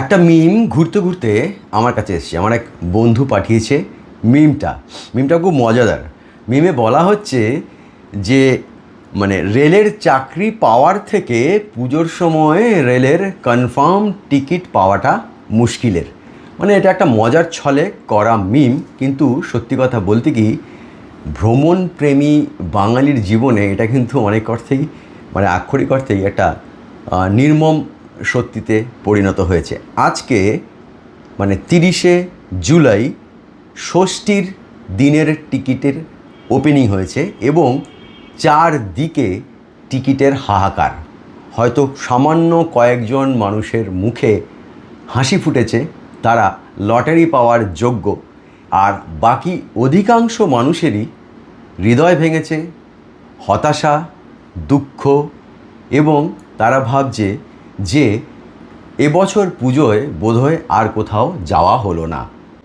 একটা মিম ঘুরতে ঘুরতে আমার কাছে এসছে। আমার এক বন্ধু পাঠিয়েছে মিমটা মিমটা খুব মজাদার। মিমে বলা হচ্ছে যে মানে রেলের চাকরি পাওয়ার থেকে পুজোর সময় রেলের কনফার্ম টিকিট পাওয়াটা মুশকিলের। মানে এটা একটা মজার ছলে করা মিম কিন্তু সত্যি কথা বলতে কি, ভ্রমণ প্রেমী বাঙালির জীবনে এটা কিন্তু অনেক অর্থেই মানে আক্ষরিক অর্থেই একটা নির্মম সত্যিতে পরিণত হয়েছে। আজকে মানে তিরিশে জুলাই, ষষ্ঠীর দিনের টিকিটের ওপেনিং হয়েছে এবং চার দিকে টিকিটের হাহাকার। হয়তো সামান্য কয়েকজন মানুষের মুখে হাসি ফুটেছে, তারা লটারি পাওয়ার যোগ্য। আর বাকি অধিকাংশ মানুষেরই হৃদয় ভেঙেছে, হতাশা, দুঃখ এবং তারা ভাবছে যে এবছর পুজোয় বোধহয় আর কোথাও যাওয়া হলো না।